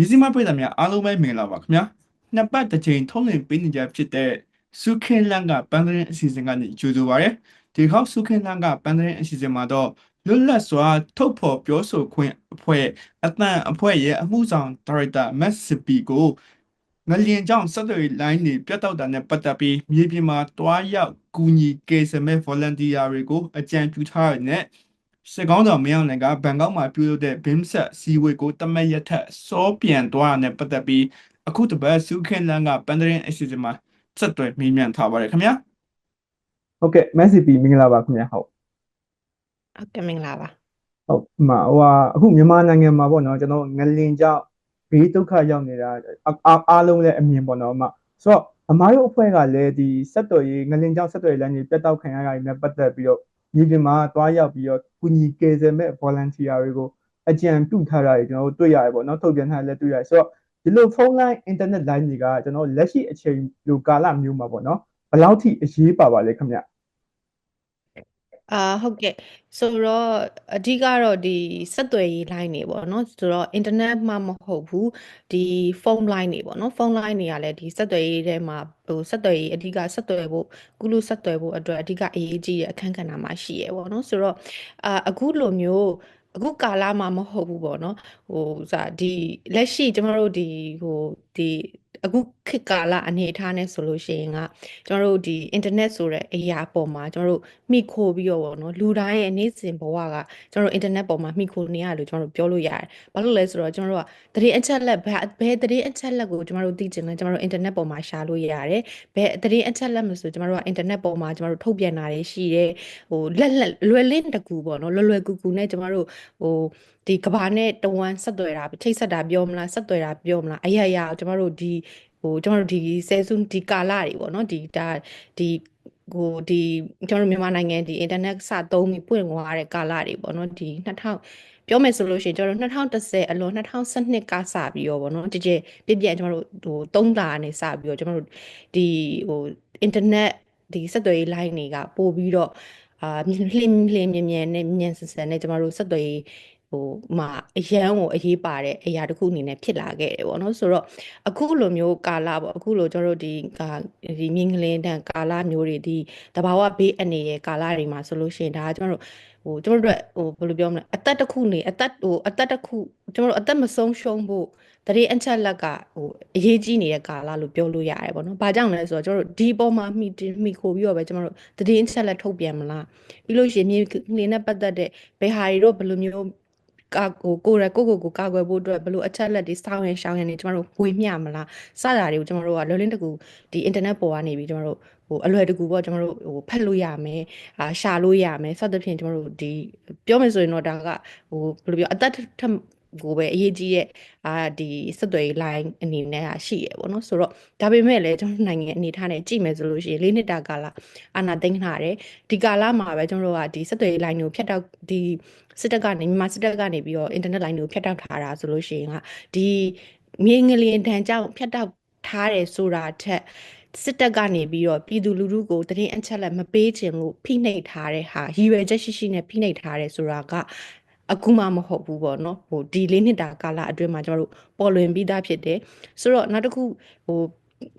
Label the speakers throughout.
Speaker 1: မြစည်းမပြည်သူများအားလုံးပဲမင်္ဂလာပါခင်ဗျာနှစ်ပတ်တစ်ချိန်ထုံးလင်းပေးနေကြဖြစ်တဲ့စုခင်လန်ကပန်းသတင်းအစီအစဉ်ကနေကြိုဆိုပါရစေဒီခေါက်စုခင်လန်ကပန်းသတင်းအစီအစဉ်မှာတော့လွတ်လပ်စွာထုတ်ဖော်ပြောဆိုခွင့်အဖွဲ့အတန်အဖွဲ့ရဲ့အမှုဆောင်ဒါရိုက်တာမက်စပီကိုငလျင်ကြောင့်ဆက်သွယ်လိုင်းတွေပြတ်တောက်တာနဲ့ပတ်သက်ပြီးမြေပြင်မှာတွားရောက်ကူညီကယ်ဆယ်မဲ့ volunteer တွေကိုအကြံပြုထားရတဲ့ စစ်ကောင်းဆောင်မင်းအောင်လှိုင်ကဘန်ကောက်မှာပြုလုပ်တဲ့ဘင်းဆက်စီဝေကိုတမက်ရက်ထက်စောပြန်သွားတာနဲ့ပတ်သက်ပြီးအခုတပတ်စုခင်လန်ကပန်ဒရင်အစီအစဉ်မှာဆက်သွယ်မေးမြန်းထားပါတယ်ခင်ဗျာ
Speaker 2: ဟုတ်ကဲ့မက်ဆီပီမင်္ဂလာပါခင်ဗျာဟုတ်
Speaker 3: ဟုတ်ကဲ့မင်္ဂလာပါ
Speaker 2: ဟုတ်ဒီမှာဟိုဟာအခုမြန်မာနိုင်ငံမှာပေါ့နော်ကျွန်တော်ငလင်ကြောင့်ဘေးဒုက္ခရောက်နေတာအအားအားလုံးလည်းအမြင်ပေါ့နော်အမဆိုတော့အမားတို့အဖွဲ့ကလည်းဒီဆက်တော်ရေးငလင်ကြောင့်ဆက်တော်ရေးလမ်းကြီးပြတ်တောက်ခံရတာတွေနဲ့ပတ်သက်ပြီးတော့ မြေပြင်မှာတွားရောက်ပြီးတော့ကုညီကယ်ဆယ်မဲ့ volunteer တွေကိုအကြံပြုထားတာတွေကျွန်တော်တို့တွေ့ရတယ်ပေါ့နော်ထုတ်ပြန်ထားလည်းတွေ့ရတယ်ဆိုတော့ဒီလိုဖုန်းလိုင်း internet line တွေကကျွန်တော်လက်ရှိအချိန်လိုကာလမျိုးမှာပေါ့နော်ဘယ်လောက်ထိအရေးပါပါလဲခင်ဗျ
Speaker 3: အာဟုတ်ကဲ့ဆိုတော့အဓိကတော့ဒီဆက်သွယ်ရေး line တွေပေါ့နော်ဆိုတော့ internet မှမဟုတ်ဘူးဒီဖုန်း line တွေပေါ့နော်ဖုန်း line တွေကလည်းဒီဆက်သွယ်ရေးထဲမှာဟိုဆက်သွယ်ရေးအဓိကဆက်သွယ်ဖို့ကုလူဆက်သွယ်ဖို့အတွက်အဓိကအရေးကြီးတဲ့အခန်းကဏ္ဍမှာရှိရပေါ့နော်ဆိုတော့အာအခုလိုမျိုးအခုကာလမှာမဟုတ်ဘူးပေါ့နော်ဟိုစာဒီလက်ရှိကျမတို့ဒီဟို ဒီအခုခေတ်ကာလအနေအထားနဲ့ဆိုလို့ရှိရင်ကကျွန်တော်တို့ဒီ internet ဆိုတဲ့အရာပေါ်မှာကျွန်တော်တို့မိခိုပြီးတော့ပေါ့နော်လူတိုင်းရဲ့နေ့စဉ်ဘဝကကျွန်တော်တို့ internet ပေါ်မှာမိခိုနေရလို့ကျွန်တော်တို့ပြောလို့ရတယ်။ဘာလို့လဲဆိုတော့ကျွန်တော်တို့ကသတင်းအချက်လက်ဘယ်ဘယ်သတင်းအချက်လက်ကိုကျွန်တော်တို့သိချင်လဲကျွန်တော်တို့ internet ပေါ်မှာရှာလို့ရတယ်။ဘယ်သတင်းအချက်လက်မဆိုကျွန်တော်တို့က internet ပေါ်မှာကျွန်တော်တို့ထုတ်ပြန်တာတွေရှိတယ်။ဟိုလက်လက်လွယ်လင့်တကူပေါ့နော်လွယ်လွယ်ကူကူနဲ့ကျွန်တော်တို့ဟို ဒီကဘာနဲ့တဝမ်းဆက်သွယ်တာချိတ်ဆက်တာပြောမလားဆက်သွယ်တာပြောမလားအရာရာကျွန်တော်တို့ဒီဟိုကျွန်တော်တို့ဒီဆယ်စုဒီကာလတွေပေါ့နော်ဒီဒါဒီဟိုဒီကျွန်တော်တို့မြန်မာနိုင်ငံဒီအင်တာနက်စသုံးပြီးပွင့်သွားတဲ့ကာလတွေပေါ့နော်ဒီ2000ပြောမယ်ဆိုလို့ရှိရင်ကျွန်တော်တို့2010အလွန်2012ကစပြီးတော့ဗောနော်ကြည်ကြည်ပြပြကျွန်တော်တို့ဟို3လနဲ့စပြီးတော့ကျွန်တော်တို့ဒီဟိုအင်တာနက်ဒီဆက်သွယ်ရေး line တွေကပို့ပြီးတော့အာလင်းလင်းမြန်မြန်နဲ့မြန်ဆန်ဆန်နဲ့ကျွန်တော်တို့ဆက်သွယ်ရေး ဟိုမှာအရန်ကိုအရေးပါတဲ့အရာတစ်ခုအနေနဲ့ဖြစ်လာခဲ့တယ်ပေါ့နော်ဆိုတော့အခုလိုမျိုးကာလပေါ့အခုလိုကျွန်တော်တို့ဒီဒီမြင်းကလင်းတန်ကာလမျိုးတွေဒီတဘာဝဘေးအနေရဲ့ကာလတွေမှာဆိုလို့ရှိရင်ဒါကကျွန်တော်တို့ဟိုကျွန်တော်တို့ဟိုဘယ်လိုပြောမလဲအသက်တစ်ခုနေအသက်ဟိုအသက်တစ်ခုကျွန်တော်တို့အသက်မဆုံးရှုံးဖို့တရေအချက်လက်ကဟိုအရေးကြီးနေတဲ့ကာလလို့ပြောလို့ရတယ်ပေါ့နော်။ဘာကြောင့်လဲဆိုတော့ကျွန်တော်တို့ဒီပေါ်မှာမိမိခိုပြီးတော့ပဲကျွန်တော်တို့တရေအချက်လက်ထုတ်ပြန်မလား။ပြီးလို့ရှိရင်မြေနေနဲ့ပတ်သက်တဲ့ဘယ်ဟာတွေတော့ဘယ်လိုမျိုး ကာကိုကိုရကိုကိုကိုကာကွယ်ဖို့အတွက်ဘလို့အချက်လက်တွေစောင်းရင်ရှောင်းရင်နေကျမတို့ဝေမျှမလားစတာတွေကိုကျမတို့ကလွယ်လင်းတကူဒီအင်တာနက်ပေါ်ကနေပြီးကျမတို့ဟိုအလွယ်တကူပေါ့ကျမတို့ဟိုဖတ်လို့ရမယ်အာရှာလို့ရမယ်စသဖြင့်ကျမတို့ဒီပြောမယ်ဆိုရင်တော့ဒါကဟိုဘယ်လိုပြောအသက်ကိုပဲအရေးကြီးရဲ့အာဒီဆက်သွယ်ရေး line အနေနဲ့ရှိရပေါ့နော်ဆိုတော့ဒါပေမဲ့လည်းကျွန်တော်နိုင်ငံအနေထားနဲ့ကြည့်မယ်ဆိုလို့ရှိရင်၄နှစ်တာကာလအာနာသိမ်းထားတယ်ဒီကာလမှာပဲကျွန်တော်တို့ကဒီဆက်သွယ်ရေး line ကိုဖြတ်တောက်ဒီ စစ်တပ်ကနေမြန်မာစစ်တပ်ကနေပြီးတော့ internet line ကိုဖြတ်တောက်ထားတာဆိုလို့ရှိရင်ကဒီမြေငလျင်တန်ကြောင့်ဖြတ်တောက်ထားတယ်ဆိုတာထက်စစ်တပ်ကနေပြီးတော့ပြည်သူလူထုကိုတရင်အချက်လက်မပေးခြင်းလို့ဖိနှိပ်ထားတဲ့ဟာရည်ရွယ်ချက်ရှိရှိနဲ့ဖိနှိပ်ထားတယ်ဆိုတာကအခုမှမဟုတ်ဘူးပေါ့နော်ဟိုဒီလေးနှစ်တာကာလအတွင်းမှာကျွန်တော်တို့ပေါ်လွင်ပြီးသားဖြစ်တယ်ဆိုတော့နောက်တစ်ခုဟို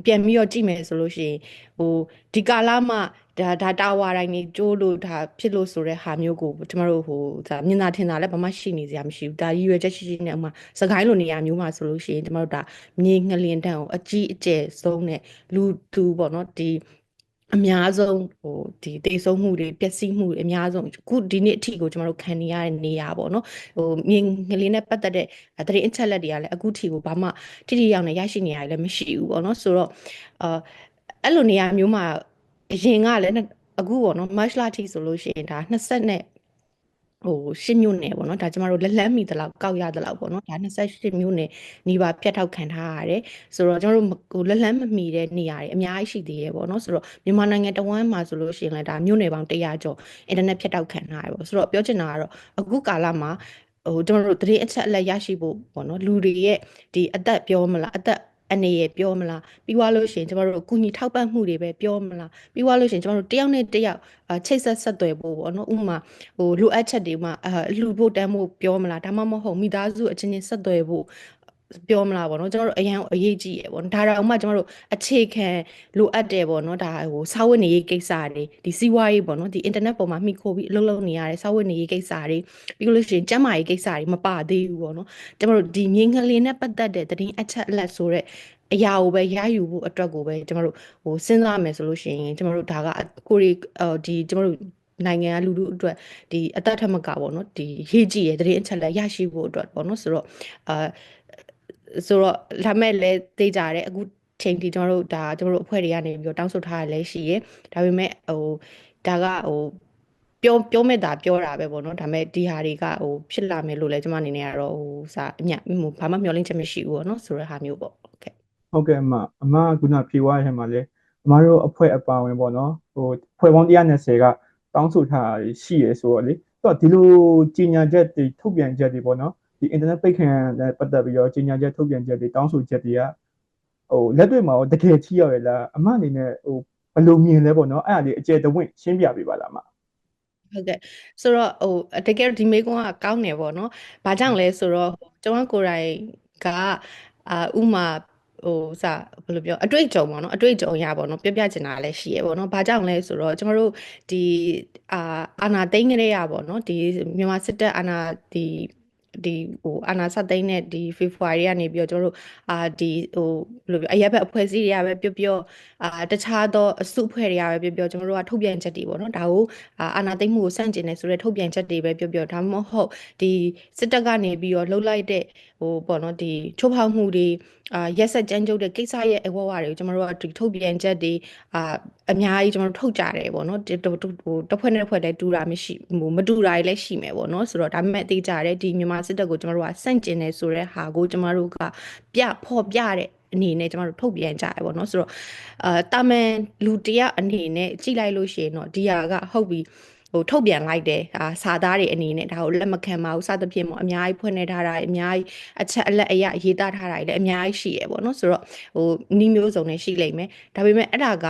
Speaker 3: ပြန်ပြီးတော့ကြည့်မယ်ဆိုလို့ရှိရင်ဟိုဒီကာလမှာဒါဒါတာဝါတိုင်းနေကျိုးလို့ဒါဖြစ်လို့ဆိုတဲ့ဟာမျိုးကိုကျမတို့ဟိုဒါမြင်သာထင်သာလည်းဘာမှရှိနေစရာမရှိဘူးဒါရည်ရွယ်ချက်ရှိရှိနဲ့ဥမာစကိုင်းလိုနေရာမျိုးမှာဆိုလို့ရှိရင်ကျမတို့ဒါမြေငလျင်တန်းကိုအကြီးအကျယ်ဆုံးနဲ့လူသူပေါ့နော်ဒီ အများဆုံးဟိုဒီတိတ်ဆုံးမှုတွေပျက်စီးမှုတွေအများဆုံးခုဒီနေ့အထိကိုကျွန်တော်တို့ခံနေရတဲ့နေရာပေါ့နော်ဟိုမြင်ငလေးနဲ့ပတ်သက်တဲ့တရင်အချက်လက်တွေကလည်းအခုထိကိုဘာမှထိထိရောက်နေရရှိနေရတယ်လည်းမရှိဘူးပေါ့နော်ဆိုတော့အာအဲ့လိုနေရာမျိုးမှာအရင်ကလည်းအခုပေါ့နော် March လထိဆိုလို့ရှိရင်ဒါ20နဲ့ ဟိုရှစ်မြို့နယ်ပေါ့နော်ဒါကျမတို့လက်လန်းမီတလောက်ကောက်ရတလောက်ပေါ့နော်ဒါ28မြို့နယ်နီးပါးဖြတ်ထောက်ခံထားရတယ်ဆိုတော့ကျမတို့ဟိုလက်လန်းမမီတဲ့နေရာတွေအများကြီးရှိသေးတယ်ပေါ့နော်ဆိုတော့မြန်မာနိုင်ငံတဝန်းမှာဆိုလို့ရှိရင်လည်းဒါမြို့နယ်ပေါင်း100ကျော်အင်တာနက်ဖြတ်ထောက်ခံထားရပေါ့ဆိုတော့ပြောချင်တာကတော့အခုကာလမှာဟိုကျွန်တော်တို့တရေအချက်အလက်ရရှိဖို့ပေါ့နော်လူတွေရဲ့ဒီအသက်ပြောမလားအသက် အနေရပြောမလားပြီးွားလို့ရှိရင်ကျမတို့ကုညီထောက်ပံ့မှုတွေပဲပြောမလားပြီးွားလို့ရှိရင်ကျမတို့တယောက်နဲ့တယောက်ချိတ်ဆက်ဆက်သွယ်ဖို့ပေါ့နော်ဥပမာဟိုလိုအပ်ချက်တွေမှာအလှူဖို့တန်းဖို့ပြောမလားဒါမှမဟုတ်မိသားစုအချင်းချင်းဆက်သွယ်ဖို့ ပြောမလားပေါ့နော်ကျွန်တော်တို့အရန်အရေးကြီးရပေါ့နော်ဒါတောင်မှကျွန်တော်တို့အခြေခံလိုအပ်တယ်ပေါ့နော်ဒါဟိုစာဝတ်နေရေးကိစ္စတွေဒီစီးပွားရေးပေါ့နော်ဒီအင်တာနက်ပေါ်မှာမှီခိုပြီးအလုပ်လုပ်နေရတဲ့စာဝတ်နေရေးကိစ္စတွေပြီးလို့ရှိရင်ကျန်းမာရေးကိစ္စတွေမပါသေးဘူးပေါ့နော်ကျွန်တော်တို့ဒီမြင်းကလေးနဲ့ပတ်သက်တဲ့သတင်းအချက်အလက်ဆိုတော့အရာကိုပဲရယူဖို့အတွက်ကိုပဲကျွန်တော်တို့ဟိုစဉ်းစားမယ်ဆိုလို့ရှိရင်ကျွန်တော်တို့ဒါကကိုရီဒီကျွန်တော်တို့နိုင်ငံကလူလူအတွက်ဒီအသက်ထက်မကပေါ့နော်ဒီရေးကြည့်ရတဲ့သတင်းအချက်လက်ရရှိဖို့အတွက်ပေါ့နော်ဆိုတော့အာ ဆိုတော့ဒါမဲ့လည်းသိကြတယ်အခုချိန်ဒီကျွန်တော်တို့ဒါကျွန်တော်တို့အဖွဲ့တွေကနေပြီးတော့တောင်းဆိုထားရလဲရှိရဒါပေမဲ့ဟိုဒါကဟိုပြောပြောမဲ့တာပြောတာပဲပေါ့နော်ဒါပေမဲ့ဒီဟာတွေကဟိုဖြစ်လာမယ်လို့လည်းကျွန်မအနေနဲ့ကတော့ဟိုစာအမြဟိုဘာမှမျှော်လင့်ချက်မရှိဘူးပေါ့နော်ဆိုတဲ့ဟာမျိုးပေါ့ဟုတ်ကဲ့
Speaker 2: ဟုတ်ကဲ့အမအမကခုနဖြေသွားတဲ့ထဲမှာလေအမတို့အဖွဲ့အပါဝင်ပေါ့နော်ဟိုဖွဲ့ပေါင်း120ကတောင်းဆိုထားတာရှိရဆိုတော့လေတော့ဒီလိုကြီးညာချက်တွေထုတ်ပြန်ချက်တွေပေါ့နော် ဒီ internet ပိတ်ခံတဲ့ပတ်သက်ပြီးတော့ကြီးညာချက်ထုတ်ပြန်ချက်တွေတောင်းဆိုချက်တွေကဟိုလက်တွေ့မှာတကယ်ချီရောက်ရလားအမအနေနဲ့ဟိုဘယ်လိုမြင်လဲပေါ့နော်အဲ့ဒါလေးအကျယ်တဝင့်ရှင်းပြပေးပါလားအမ
Speaker 3: ဟုတ်ကဲ့ဆိုတော့ဟိုတကယ်ဒီမေကွန်းကကောင်းတယ်ပေါ့နော်။ဘာကြောင့်လဲဆိုတော့ကျွန်တော်ကိုယ်တိုင်ကအာဥမာဟိုစဘယ်လိုပြောအတွေ့အကြုံပေါ့နော်အတွေ့အကြုံရပေါ့နော်ပြပြချင်တာလည်းရှိရပေါ့နော်။ဘာကြောင့်လဲဆိုတော့ကျွန်တော်တို့ဒီအာအာနာသိန်းကလေးရပေါ့နော်ဒီမြန်မာစစ်တပ်အာနာဒီ ဒီဟိုအာနာစသိန်းနဲ့ဒီ February ကနေပြီးတော့ကျွန်တော်တို့အာဒီဟိုဘယ်လိုပြောအရက်ဘက်အဖွဲ့အစည်းတွေကပဲပြောပြောအာတခြားသောအစုအဖွဲ့တွေကပဲပြောပြောကျွန်တော်တို့ကထုတ်ပြန်ချက်တွေပေါ့နော်ဒါကိုအာအာနာသိန်းမှုကိုစန့်ကျင်နေဆိုတဲ့ထုတ်ပြန်ချက်တွေပဲပြောပြောဒါမှမဟုတ်ဒီစစ်တပ်ကနေပြီးတော့လှုပ်လိုက်တဲ့ ဟိုပေါ့နော်ဒီချိုးဖောက်မှုတွေအာရက်ဆက်ကြမ်းကြုတ်တဲ့ကိစ္စရဲ့အဝဝတွေကိုကျွန်တော်တို့ကဒီထုတ်ပြန်ချက်တွေအာအများကြီးကျွန်တော်တို့ထုတ်ကြတယ်ပေါ့နော်ဒီဟိုတစ်ဖွဲ့နဲ့တစ်ဖွဲ့လည်းတူတာမရှိဟိုမတူတာတွေလည်းရှိမယ်ပေါ့နော်ဆိုတော့ဒါပေမဲ့သိကြတယ်ဒီမြန်မာစစ်တပ်ကိုကျွန်တော်တို့ကစန့်ကျင်နေဆိုတဲ့ဟာကိုကျွန်တော်တို့ကပြဖော်ပြတဲ့အနေနဲ့ကျွန်တော်တို့ထုတ်ပြန်ကြရပေါ့နော်ဆိုတော့အာတာမန်လူတယောက်အနေနဲ့ကြည့်လိုက်လို့ရှိရင်တော့ဒီဟာကဟုတ်ပြီ ဟိုထုတ်ပြန်လိုက်တယ်အာစာသားတွေအနေနဲ့ဒါကိုလက်မခံပါဘူးစသဖြင့်ပေါ့အများကြီးဖွင့်နေထားတာအများကြီးအချက်အလက်အရရေးသားထားတာတွေလည်းအများကြီးရှိရပေါ့နော်ဆိုတော့ဟိုနီးမျိုးစုံနဲ့ရှိလိမ့်မယ်ဒါပေမဲ့အဲ့ဒါက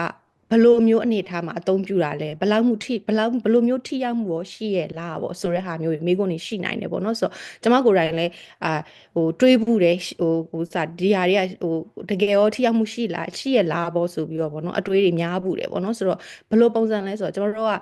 Speaker 3: ဘလိုမျိုးအနေထားမှာအသုံးပြုတာလဲဘလောက်မှုထိဘလောက်ဘလိုမျိုးထိရောက်မှုရောရှိရဲ့လားပေါ့ဆိုတဲ့ဟာမျိုးမိကုန်းနေရှိနိုင်တယ်ပေါ့နော်ဆိုတော့ကျွန်မကိုယ်တိုင်လည်းအာဟိုတွေးဘူးတယ်ဟိုဟိုစာဒီဟာတွေကဟိုတကယ်ရောထိရောက်မှုရှိလားရှိရဲ့လားပေါ့ဆိုပြီးတော့ပေါ့နော်အတွေးတွေများဘူးတယ်ပေါ့နော်ဆိုတော့ဘလိုပုံစံလဲဆိုတော့ကျွန်တော်တို့က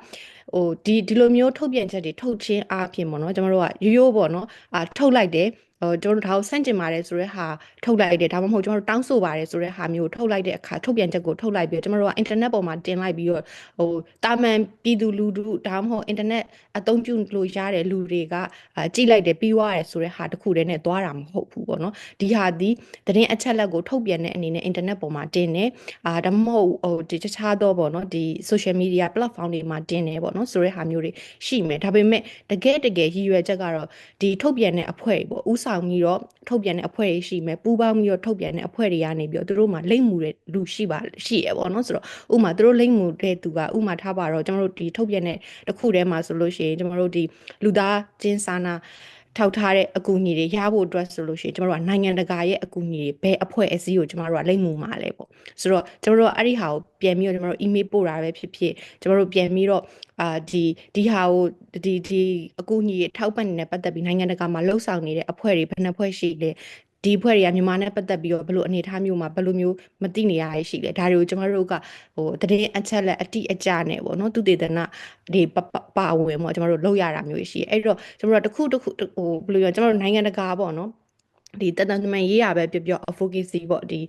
Speaker 3: ဟိုဒီဒီလိုမျိုးထုတ်ပြန်ချက်တွေထုတ်ချင်းအားဖြင့်ပေါ့နော်ကျွန်တော်တို့ကရိုးရိုးပေါ့နော်အာထုတ်လိုက်တယ်ဟို ကျွန်တော်တို့ဒါကိုစန့်ကျင်ပါတယ်ဆိုတဲ့ဟာထုတ်လိုက်တယ်ဒါမှမဟုတ်ကျွန်တော်တို့တောင်းဆိုပါတယ်ဆိုတဲ့ဟာမျိုးထုတ်လိုက်တဲ့အခါထုတ်ပြန်ချက်ကိုထုတ်လိုက်ပြီးတော့ကျွန်တော်တို့ကအင်တာနက်ပေါ်မှာတင်လိုက်ပြီးတော့ဟိုတာမန်ပြည်သူလူထုဒါမှမဟုတ်အင်တာနက်အသုံးပြုလို့ရတဲ့လူတွေကအာကြည့်လိုက်တယ်ပြီးွားတယ်ဆိုတဲ့ဟာတခုတည်းနဲ့သွားတာမဟုတ်ဘူးပေါ့နော်ဒီဟာဒီသတင်းအချက်လက်ကိုထုတ်ပြန်တဲ့အနေနဲ့အင်တာနက်ပေါ်မှာတင်တယ်အာဒါမှမဟုတ်ဟိုဒီတခြားတော့ပေါ့နော်ဒီ social media platform တွေမှာတင်တယ်ပေါ့နော်ဆိုတဲ့ဟာမျိုးတွေရှိမယ်ဒါပေမဲ့တကယ်တကယ်ရည်ရွယ်ချက်ကတော့ဒီထုတ်ပြန်တဲ့အဖွဲ့ပေါ့ဥဆောင်ပြီးတော့ထုတ်ပြန်တဲ့အဖွဲ့တွေရှိမယ်ပူးပေါင်းပြီးတော့ထုတ်ပြန်တဲ့အဖွဲ့တွေကနေပြီးတော့သူတို့မှာလိမ့်မှုတဲ့လူရှိပါရှိရပေါ့နော်ဆိုတော့ဥမာသူတို့လိမ့်မှုတဲ့သူကဥမာထားပါတော့ကျွန်တော်တို့ဒီထုတ်ပြန်တဲ့တစ်ခုတည်းမှာဆိုလို့ရှိရင်ကျွန်တော်တို့ဒီလူသားချင်းစာနာ ထောက်ထားတဲ့အကူအညီတွေရဖို့အတွက်ဆိုလို့ရှိရင်ကျမတို့ကနိုင်ငံတကာရဲ့အကူအညီတွေဘယ်အဖွဲ့အစည်းကိုကျမတို့ကလိမ့်မှုမှာလဲပေါ့ဆိုတော့ကျမတို့ကအဲ့ဒီဟာကိုပြန်ပြီးတော့ကျမတို့ email ပို့တာပဲဖြစ်ဖြစ်ကျမတို့ပြန်ပြီးတော့အာဒီဒီဟာကိုဒီဒီအကူအညီထောက်ပံ့နေတဲ့ပတ်သက်ပြီးနိုင်ငံတကာမှာလှုပ်ဆောင်နေတဲ့အဖွဲ့တွေဘယ်နှဖွဲ့ရှိလဲ ဒီဖွဲ့တွေကမြန်မာနဲ့ပတ်သက်ပြီးတော့ဘယ်လိုအနေအထားမျိုးမှာဘယ်လိုမျိုးမသိနေရရရှိလဲဒါတွေကိုကျွန်တော်တို့ကဟိုတည်င်းအချက်လက်အတိအကျနဲ့ပေါ့နော်သူတည်တနာဒီပါဝင်ပေါ့ကျွန်တော်တို့လုပ်ရတာမျိုးရှိတယ်အဲ့တော့ကျွန်တော်တို့တစ်ခုတစ်ခုဟိုဘယ်လိုပြောကျွန်တော်တို့နိုင်ငံတကာပေါ့နော်ဒီတတန်တမန်ရေးရပဲပြောပြော advocacy ပေါ့ဒီ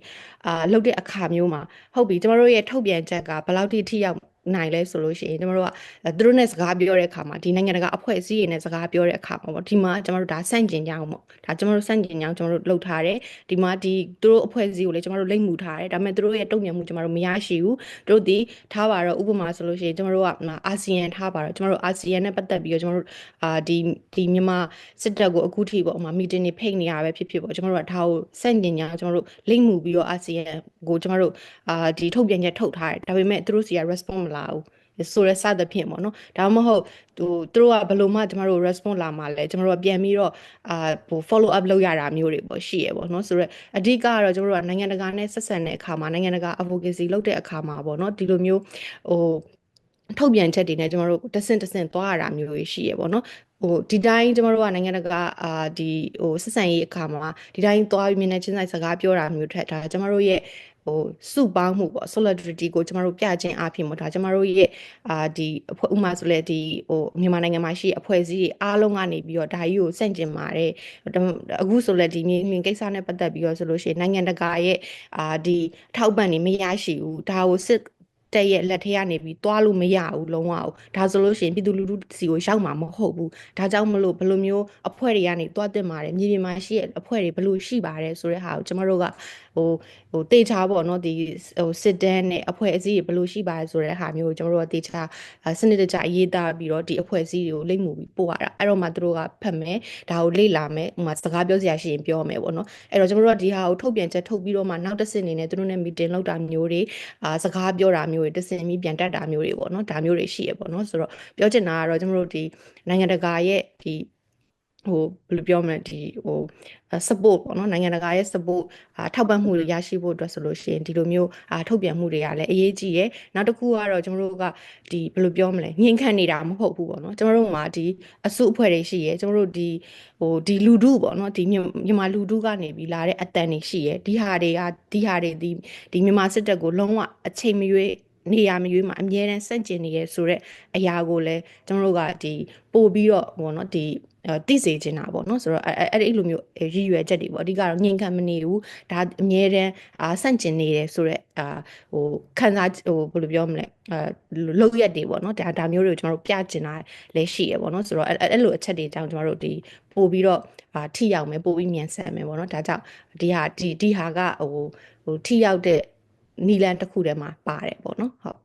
Speaker 3: အာလုပ်တဲ့အခါမျိုးမှာဟုတ်ပြီကျွန်တော်တို့ရဲ့ထုတ်ပြန်ချက်ကဘယ်လောက်ထိထိရောက် နိုင်လဲဆိုလို့ရှိရင်ကျွန်တော်တို့ကသူတို့နဲ့စကားပြောတဲ့အခါမှာဒီနိုင်ငံတကာအဖွဲ့အစည်းတွေနဲ့စကားပြောတဲ့အခါမှာပေါ့ဒီမှာကျွန်တော်တို့ဒါစန့်ကျင်ကြအောင်ပေါ့ဒါကျွန်တော်တို့စန့်ကျင်ကြအောင်ကျွန်တော်တို့လုပ်ထားတယ်ဒီမှာဒီသူတို့အဖွဲ့အစည်းကိုလည်းကျွန်တော်တို့လိမ့်မှုထားတယ်ဒါပေမဲ့သူတို့ရဲ့တုံ့ပြန်မှုကျွန်တော်တို့မရရှိဘူးသူတို့ဒီထားပါတော့ဥပမာဆိုလို့ရှိရင်ကျွန်တော်တို့ကအာဆီယံထားပါတော့ကျွန်တော်တို့အာဆီယံနဲ့ပတ်သက်ပြီးတော့ကျွန်တော်တို့အာဒီဒီမြန်မာစစ်တပ်ကိုအခုထိပေါ့အမမီတင်တွေဖိတ်နေရပဲဖြစ်ဖြစ်ပေါ့ကျွန်တော်တို့ကဒါကိုစန့်ကျင်ကြအောင်ကျွန်တော်တို့လိမ့်မှုပြီးတော့အာဆီယံကိုကျွန်တော်တို့အာဒီထုတ်ပြန်ချက်ထုတ်ထားတယ်ဒါပေမဲ့သူတို့စီက response မလာဘူးဆိုရဲစသဖြင့်ပေါ့နော်ဒါမှမဟုတ်ဟိုသူတို့ကဘယ်လိုမှကျမတို့ response လာမှလဲကျမတို့ကပြန်ပြီးတော့အာဟို follow up လုပ်ရတာမျိုးတွေပေါ့ရှိရပေါ့နော်ဆိုတော့အဓိကကတော့ကျမတို့ကနိုင်ငံတကာနဲ့ဆက်ဆံတဲ့အခါမှာနိုင်ငံတကာ advocacy လုပ်တဲ့အခါမှာပေါ့နော်ဒီလိုမျိုးဟိုထုတ်ပြန်ချက်တွေနဲ့ကျမတို့တဆင့်တဆင့်သွားရတာမျိုးတွေရှိရပေါ့နော်ဟိုဒီတိုင်းကျမတို့ကနိုင်ငံတကာအာဒီဟိုဆက်ဆံရေးအခါမှာဒီတိုင်းသွားပြီးမျက်နှာချင်းဆိုင်စကားပြောတာမျိုးထက်ဒါကျမတို့ရဲ့ ဟိုစုပေါင်းမှုပေါ့ solidarity ကိုကျမတို့ပြခြင်းအဖြစ်ပေါ့ဒါကျမတို့ရဲ့အာဒီအဖွဲ့ဥမာဆိုလဲဒီဟိုမြန်မာနိုင်ငံမှာရှိတဲ့အဖွဲ့အစည်းတွေအားလုံးကနေပြီးတော့ဒါကြီးကိုစန့်ကျင်ပါတယ်အခုဆိုလဲဒီမြင်းမြင်းကိစ္စနဲ့ပတ်သက်ပြီးတော့ဆိုလို့ရှိရင်နိုင်ငံတကာရဲ့အာဒီထောက်ပံ့နေမရရှိဘူးဒါကိုစစ်တက်ရဲ့လက်ထဲကနေပြီးသွားလို့မရဘူးလုံးဝဒါဆိုလို့ရှိရင်ပြည်သူလူထုစီကိုရောက်မှာမဟုတ်ဘူးဒါကြောင့်မလို့ဘယ်လိုမျိုးအဖွဲ့တွေကနေသွားတက်มาတယ်မြေပြင်မှာရှိတဲ့အဖွဲ့တွေဘယ်လိုရှိပါတယ်ဆိုတဲ့ဟာကိုကျမတို့ကဟိုဟိုတေချာပေါ့နော်ဒီဟိုစစ်တမ်းနဲ့အဖွဲ့အစည်းတွေဘယ်လိုရှိပါတယ်ဆိုတဲ့ဟာမျိုးကိုကျမတို့ကတေချာစနစ်တကျရေးသားပြီးတော့ဒီအဖွဲ့အစည်းတွေကိုလိမ့်မှုပြီးပို့ရတာအဲ့တော့မှသူတို့ကဖတ်မယ်ဒါကိုလေ့လာမယ်ဟိုမှာစကားပြောစရာရှိရင်ပြောမယ်ပေါ့နော်အဲ့တော့ကျမတို့ကဒီဟာကိုထုတ်ပြန်ချက်ထုတ်ပြီးတော့မှနောက်တစ်ဆင့်အနေနဲ့သူတို့နဲ့ meeting လုပ်တာမျိုးတွေအာစကားပြောတာမျိုးတွေတစ်ဆင့်ပြီးပြန်တက်တာမျိုးတွေပေါ့နော်ဒါမျိုးတွေရှိရပေါ့နော်ဆိုတော့ပြောချင်တာကတော့ကျမတို့ဒီနိုင်ငံတကာရဲ့ဒီ ဟိုဘယ်လိုပြောမလဲဒီဟို support ပေါ့နော်နိုင်ငံတကာရဲ့ support အာထောက်ပံ့မှုတွေရရှိဖို့အတွက်ဆိုလို့ရှိရင်ဒီလိုမျိုးအာထုတ်ပြန်မှုတွေကလည်းအရေးကြီးရယ်နောက်တစ်ခုကတော့ကျွန်တော်တို့ကဒီဘယ်လိုပြောမလဲညှဉ်းခံနေတာမဟုတ်ဘူးပေါ့နော်ကျွန်တော်တို့မှာဒီအစုအဖွဲ့တွေရှိရယ်ကျွန်တော်တို့ဒီဟိုဒီလူထုပေါ့နော်ဒီမြန်မာလူထုကနေပြီးလာတဲ့အတန်တွေရှိရယ်ဒီဟာတွေကဒီဟာတွေဒီဒီမြန်မာစစ်တပ်ကိုလုံးဝအချိန်မရွေး နေရာမရွေးမှာအမြဲတမ်းစန့်ကျင်နေရဲဆိုတော့အရာကိုလည်းကျွန်တော်တို့ကဒီပို့ပြီးတော့ဟိုနော်ဒီတိစေချင်တာပေါ့နော်ဆိုတော့အဲ့အဲ့လိုမျိုးရည်ရွယ်ချက်တွေပေါ့အဓိကတော့ငြိမ်ခံမနေဘူးဒါအမြဲတမ်းအာဆန့်ကျင်နေတယ်ဆိုတော့အာဟိုခံစားဟိုဘယ်လိုပြောမလဲအာလောက်ရက်တွေပေါ့နော်ဒါဒါမျိုးတွေကိုကျွန်တော်တို့ပြကျင်တာလည်းရှိရပေါ့နော်ဆိုတော့အဲ့အဲ့လိုအချက်တွေအကြောင်းကျွန်တော်တို့ဒီပို့ပြီးတော့အာထိရောက်မယ်ပို့ပြီးမြန်ဆန်မယ်ပေါ့နော်ဒါကြောင့်ဒီဟာဒီဒီဟာကဟိုဟိုထိရောက်တဲ့ နီလန်တစ်ခုထဲမှာပါတယ်ပေါ့နော်ဟုတ်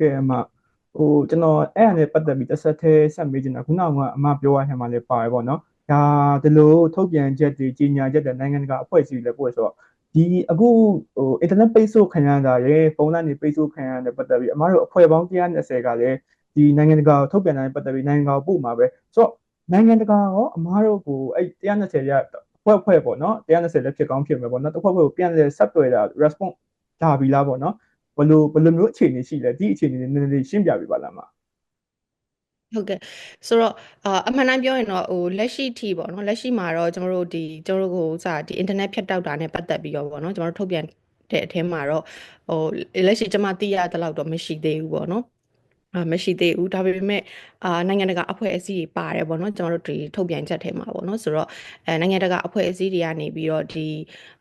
Speaker 2: ကဲအမဟိုကျွန်တော်အဲ့အရာနဲ့ပတ်သက်ပြီးတစ်ဆက်သေးဆက်မေးချင်တာခုနကအမပြောရတဲ့မှာလည်းပါတယ်ပေါ့နော်ဒါဒီလိုထုတ်ပြန်ချက်တွေကြီးညာချက်တွေနိုင်ငံတကာအဖွဲ့အစည်းတွေလည်းပို့ဆိုတော့ဒီအခုဟို internet ပိတ်ဆို့ခံရတာရယ်ဖုန်းလိုင်းတွေပိတ်ဆို့ခံရတဲ့ပတ်သက်ပြီးအမတို့အဖွဲ့ပေါင်း120ကလည်းဒီနိုင်ငံတကာကိုထုတ်ပြန်တာနဲ့ပတ်သက်ပြီးနိုင်ငံတကာကိုပို့မှာပဲဆိုတော့နိုင်ငံတကာရောအမတို့ကိုအဲ့120ရဖွဲ့ဖွဲ့ပေါ့နော်120လည်းဖြစ်ကောင်းဖြစ်မယ်ပေါ့နော်တစ်ဖွဲ့ဖွဲ့ကိုပြန်လဲဆက်သွယ်တာ response ဒါပြီလားပေါ့နော်ဘယ်လိုဘယ်လိုမျိုးအခြေအနေရှိလဲဒီအခြေအနေတွေနည်းနည်းလေးရှင်းပြပေးပါလားမ
Speaker 3: ဟုတ်ကဲ့ဆိုတော့အာအမှန်တမ်းပြောရင်တော့ဟိုလက်ရှိထိပေါ့နော်လက်ရှိမှာတော့ကျွန်တော်တို့ဒီကျွန်တော်တို့ကိုစဒီ internet ဖြတ်တောက်တာနဲ့ပတ်သက်ပြီးတော့ပေါ့နော်ကျွန်တော်တို့ထုတ်ပြန်တဲ့အထဲမှာတော့ဟိုလက်ရှိကျွန်မသိရတဲ့လောက်တော့မရှိသေးဘူးပေါ့နော်အာ မရှိသေးဘူးဒါပေမဲ့အာနိုင်ငံတကာအဖွဲ့အစည်းတွေပါတယ်ပေါ့နော်ကျွန်တော်တို့ဒီထုတ်ပြန်ချက်ထဲမှာပေါ့နော်ဆိုတော့အဲနိုင်ငံတကာအဖွဲ့အစည်းတွေကနေပြီးတော့ဒီ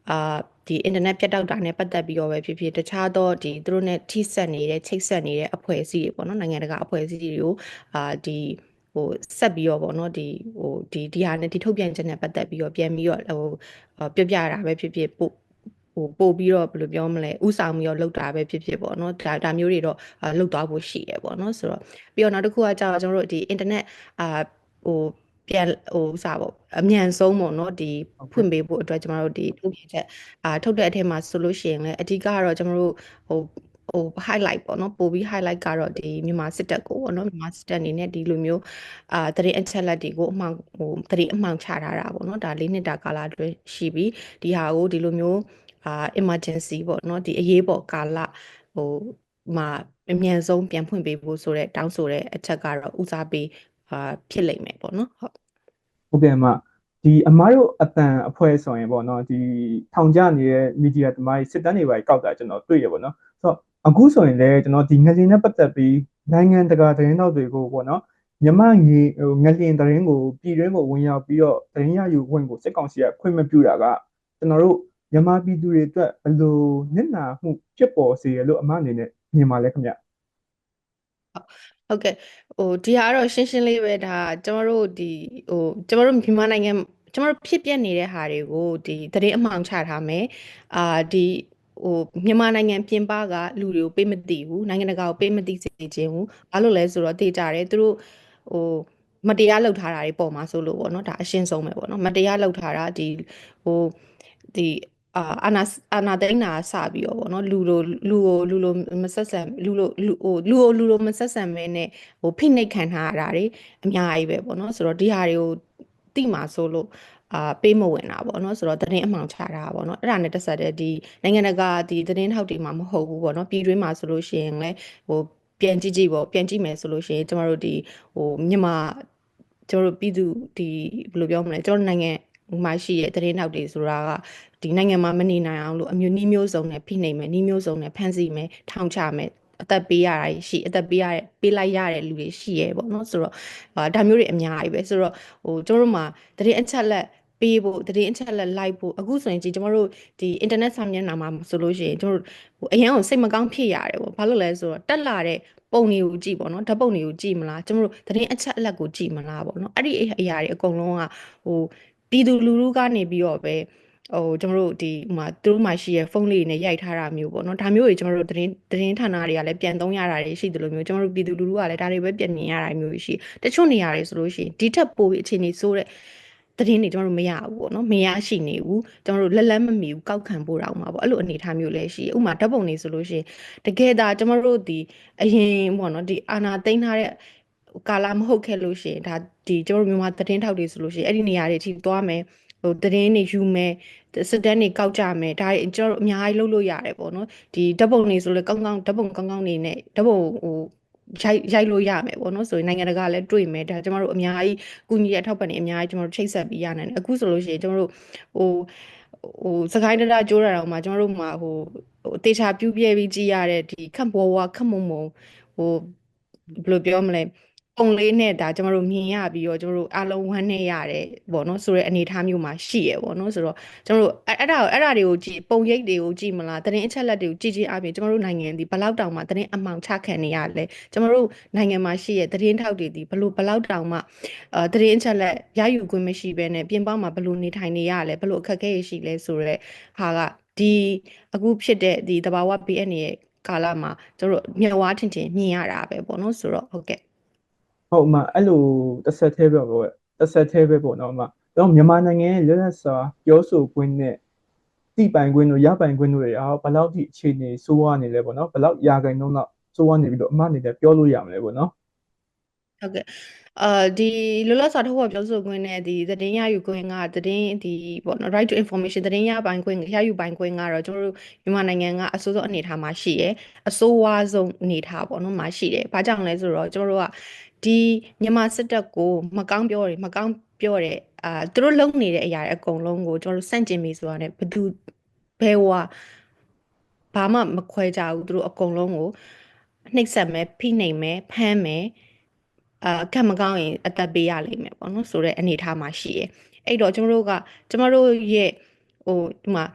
Speaker 3: အာဒီ internet ပြတ်တောက်တာနဲ့ပတ်သက်ပြီးတော့ပဲဖြစ်ဖြစ်တခြားသောဒီသူတို့ ਨੇ ထိစပ်နေတဲ့ချိတ်ဆက်နေတဲ့အဖွဲ့အစည်းတွေပေါ့နော်နိုင်ငံတကာအဖွဲ့အစည်းတွေကိုအာဒီဟိုဆက်ပြီးတော့ပေါ့နော်ဒီဟိုဒီဒီဟာနဲ့ဒီထုတ်ပြန်ချက်နဲ့ပတ်သက်ပြီးတော့ပြန်ပြီးတော့ဟိုပြပြတာပဲဖြစ်ဖြစ်ပို့ ဟိုပို့ပြီးတော့ဘယ်လိုပြောမလဲဥဆောင်ပြီးတော့လုပ်တာပဲဖြစ်ဖြစ်ပေါ့နော်ဒါဒါမျိုးတွေတော့လုပ်သွားဖို့ရှိရပေါ့နော်ဆိုတော့ပြီးတော့နောက်တစ်ခုကကြာကျွန်တော်တို့ဒီ internet အာဟိုပြန်ဟိုစပါအမြန်ဆုံးပေါ့နော်ဒီဖွင့်ပေးဖို့အတွက်ကျွန်တော်တို့ဒီထုတ်ပြန်ချက်အာထုတ်တဲ့အထက်မှာဆိုလို့ရှိရင်လည်းအဓိကကတော့ကျွန်တော်တို့ဟိုဟို highlight ပေါ့နော်ပို့ပြီး highlight ကတော့ဒီမြန်မာစစ်တပ်ကိုပေါ့နော်မြန်မာစစ်တပ်အနေနဲ့ဒီလိုမျိုးအာတရင်အချက်လက်တွေကိုအမှောင်ဟိုတရင်အမှောင်ချထားတာပေါ့နော်ဒါလေးနှစ်တာကာလအတွင်းရှိပြီးဒီဟာကိုဒီလိုမျိုး အာ emergency ပေါ့နော်ဒီအရေးပေါ်ကာလဟိုမှာအမြန်ဆုံးပြန်ဖွင့်ပေးဖို့ဆိုတဲ့တောင်းဆိုတဲ့အချက်ကတော့ဦးစားပေးအာဖြစ်လိမ့်မယ်ပေါ့နော်ဟုတ်
Speaker 2: ဟုတ်ကဲ့အမဒီအမားတို့အတန်အဖွဲ့ဆိုရင်ပေါ့နော်ဒီထောင်ကျနေတဲ့မီဒီယာတမိုင်းစစ်တမ်းတွေပါကောက်တာကျွန်တော်တွေ့ရပေါ့နော်ဆိုတော့အခုဆိုရင်လည်းကျွန်တော်ဒီငလင်နဲ့ပတ်သက်ပြီးနိုင်ငံတကာသတင်းတောက်တွေကိုပေါ့နော်မြမငီဟိုငလင်သတင်းကိုပြည်တွင်းကိုဝင်ရောက်ပြီးတော့သတင်းရယူဝင်ကိုစစ်ကောင်စီကခွင့်မပြုတာကကျွန်တော်တို့ မြန်မာပြည်သူတွေအတွက်ဘယ်လိုနစ်နာမှုဖြစ်ပေါ်စေရလို့အမအနေနဲ့မြင်ပါလဲခင်ဗျ
Speaker 3: ဟုတ်ကဲ့ဟိုဒီဟာကတော့ရှင်းရှင်းလေးပဲဒါကျမတို့ဒီဟိုကျမတို့မြန်မာနိုင်ငံကျမတို့ဖြစ်ပျက်နေတဲ့ဟာတွေကိုဒီသတင်းအမှောင်ချထားမယ်အာဒီဟိုမြန်မာနိုင်ငံပြင်ပကလူတွေကိုပေးမသိဘူးနိုင်ငံတကာကိုပေးမသိစေခြင်းဘူးဘာလို့လဲဆိုတော့တေးကြတယ်သူတို့ဟိုမတရားလုပ်ထားတာတွေပေါ်မှာဆိုလို့ပေါ့နော်ဒါအရှင်းဆုံးပဲပေါ့နော်မတရားလုပ်ထားတာဒီဟိုဒီ အာအာနာအာနာသိန်းနာစပြီးတော့ဗောနော်လူလိုလူကိုလူလိုမဆက်ဆံလူလိုလူဟိုလူကိုလူလိုမဆက်ဆံမဲနဲ့ဟိုဖိနှိပ်ခံထားရတာတွေအများကြီးပဲဗောနော်ဆိုတော့ဒီဟာတွေကိုတိမှာဆိုလို့အာပေးမဝင်တာပေါ့နော်ဆိုတော့သတင်းအမှောင်ချတာပေါ့နော်အဲ့ဒါနဲ့တက်ဆက်တဲ့ဒီနိုင်ငံတကာဒီသတင်းထောက်တွေမှာမဟုတ်ဘူးပေါ့နော်ပြည်တွင်းမှာဆိုလို့ရှိရင်လည်းဟိုပြန်ကြည့်ကြည့်ပေါ့ပြန်ကြည့်မယ်ဆိုလို့ရှိရင်ကျမတို့ဒီဟိုမြန်မာကျွန်တော်တို့ပြည်သူဒီဘယ်လိုပြောမလဲကျွန်တော်တို့နိုင်ငံ မှာရှိတဲ့သတင်းထောက်တွေဆိုတာကဒီနိုင်ငံမှာမနေနိုင်အောင်လို့အမျိုးနည်းမျိုးစုံနဲ့ဖိနှိပ်မယ်နည်းမျိုးစုံနဲ့ဖမ်းဆီးမယ်ထောင်ချမယ်အသက်ပေးရတာရှိအသက်ပေးရတဲ့ပေးလိုက်ရတဲ့လူတွေရှိရဲပေါ့နော်ဆိုတော့အာဒါမျိုးတွေအများကြီးပဲဆိုတော့ဟိုကျွန်တော်တို့မှာသတင်းအချက်လက်ပေးဖို့သတင်းအချက်လက်လိုက်ဖို့အခုဆိုရင်ကြည်ကျွန်တော်တို့ဒီ internet စာမျက်နှာမှာဆိုလို့ရှိရင်ကျွန်တော်တို့ဟိုအရင်ကစိတ်မကောင်းဖြစ်ရတယ်ပေါ့ဘာလို့လဲဆိုတော့တက်လာတဲ့ပုံတွေကိုကြည့်ပေါ့နော်ဓာတ်ပုံတွေကိုကြည့်မလားကျွန်တော်တို့သတင်းအချက်အလက်ကိုကြည့်မလားပေါ့နော်အဲ့ဒီအရာတွေအကုန်လုံးကဟို ပြည်သူလူထုကနေပြီးတော့ပဲဟိုကျွန်တော်တို့ဒီဟိုမှာသူတို့မှရှိရဲ့ဖုန်းလေးတွေနဲ့ရိုက်ထားတာမျိုးပေါ့နော်ဒါမျိုးတွေကျွန်တော်တို့သတင်းသတင်းဌာနတွေကလည်းပြန်သုံးရတာတွေရှိတယ်လို့မျိုးကျွန်တော်တို့ပြည်သူလူထုကလည်းဒါတွေပဲပြန်မြင်ရတာမျိုးရှိတချို့နေရာတွေဆိုလို့ရှိရင်ဒီထက်ပိုပြီးအခြေအနေဆိုးတဲ့သတင်းတွေကျွန်တော်တို့မရဘူးပေါ့နော်မရရှိနေဘူးကျွန်တော်တို့လက်လက်မမီဘူးကောက်ခံဖို့တောင်မှာပေါ့အဲ့လိုအနေအထားမျိုးလည်းရှိဥပမာဓာတ်ပုံတွေဆိုလို့ရှိရင်တကယ်ဒါကျွန်တော်တို့ဒီအရင်ပေါ့နော်ဒီအာနာသိမ်းထားတဲ့ ကာလာမဟုတ်ခဲ့လို့ရှိရင်ဒါဒီကျွန်တော်တို့မြန်မာသတင်းထောက်တွေဆိုလို့ရှိရင်အဲ့ဒီနေရာတွေအထိသွားမယ်ဟိုသတင်းတွေယူမယ်စစ်တမ်းတွေကောက်ကြမယ်ဒါတွေကျွန်တော်တို့အများကြီးလုပ်လို့ရတယ်ပေါ့နော်ဒီဓာတ်ပုံတွေဆိုလဲကောင်းကောင်းဓာတ်ပုံကောင်းကောင်းနေနဲ့ဓာတ်ပုံဟိုရိုက်ရိုက်လို့ရမယ်ပေါ့နော်ဆိုရင်နိုင်ငံတကာလည်းတွေ့မယ်ဒါကျမတို့အများကြီးကုညီရထောက်ပံ့နေအများကြီးကျမတို့ချိတ်ဆက်ပြီးရနိုင်တယ်အခုဆိုလို့ရှိရင်ကျမတို့ဟိုဟိုစကိုင်းတရကြိုးတာတော့မှကျမတို့မှာဟိုဟိုတေချာပြူးပြဲပြီးကြည့်ရတဲ့ဒီခတ်ဘောဝါခတ်မုံမုံဟိုဘယ်လိုပြောမလဲ ပုံလေးနဲ့ဒါကျမတို့မြင်ရပြီးတော့ကျမတို့အားလုံးဝမ်းနဲ့ရတယ်ပေါ့နော်ဆိုတဲ့အနေအထားမျိုးမှာရှိရပေါ့နော်ဆိုတော့ကျမတို့အဲ့အဲ့ဒါအဲ့ဒါတွေကိုကြည့်ပုံရိပ်တွေကိုကြည့်မလားသတင်းအချက်လက်တွေကိုကြည့်ကြည့်အပြင်ကျမတို့နိုင်ငံဒီဘလောက်တောင်မှသတင်းအမှောင်ချခံနေရလဲကျမတို့နိုင်ငံမှာရှိရဲ့သတင်းထောက်တွေဒီဘလို့ဘလောက်တောင်မှအဲသတင်းအချက်လက်ရယူခွင့်မရှိဘဲနဲ့ပြင်ပမှာဘလို့နေထိုင်နေရလဲဘလို့အခက်အခဲရှိလဲဆိုတော့ဟာကဒီအခုဖြစ်တဲ့ဒီတဘာဝ BN ရဲ့ကာလမှာကျတို့မျက်ဝါးထင်ထင်မြင်ရတာပဲပေါ့နော်ဆိုတော့ဟုတ်ကဲ့
Speaker 2: ဟုတ်အမအဲ့လိုတစ်ဆက်သေးပဲပေါ့တစ်ဆက်သေးပဲပေါ့နော်အမတော့မြန်မာနိုင်ငံရဲ့လွတ်လပ်စွာပြောဆိုခွင့်နဲ့တိပိုင်ခွင့်တို့ရပိုင်ခွင့်တို့တွေအောဘယ်လောက်ထိအခြေအနေစိုးရနေလဲပေါ့နော်ဘယ်လောက်ရာခိုင်နှုန်းတော့စိုးရနေပြီးတော့အမအနေနဲ့ပြောလို့ရမလဲပေါ့နော်
Speaker 3: ဟုတ်ကဲ့အာဒီလွတ်လပ်စွာထုတ်ဖော်ပြောဆိုခွင့်နဲ့ဒီသတင်းရယူခွင့်ကသတင်းဒီပေါ့နော် right to information သတင်းရပိုင်ခွင့်ရယူပိုင်ခွင့်ကတော့ကျွန်တော်တို့မြန်မာနိုင်ငံကအစိုးရအနေထားမှာရှိရဲအစိုးဝါးဆုံးအနေထားပေါ့နော်မှာရှိတယ်။ဘာကြောင့်လဲဆိုတော့ကျွန်တော်တို့က ဒီမြန်မာစစ်တပ်ကိုမကောင်းပြောတယ်မကောင်းပြောတယ်အာသူတို့လုပ်နေတဲ့အရာတွေအကုန်လုံးကိုကျွန်တော်တို့စန့်ကျင်ပြီဆိုတာ ਨੇ ဘယ်သူဘယ်ဟိုဘာမှမခွဲကြဘူးသူတို့အကုန်လုံးကိုနှိပ်စက်မယ်ဖိနှိပ်မယ်ဖမ်းမယ်အာကံမကောင်းရင်အသက်ပေးရလိမ့်မယ်ပေါ့နော်ဆိုတော့အနေအထားမှာရှိရဲ့အဲ့တော့ကျမတို့ကကျမတို့ရဲ့ဟိုဒီမှာ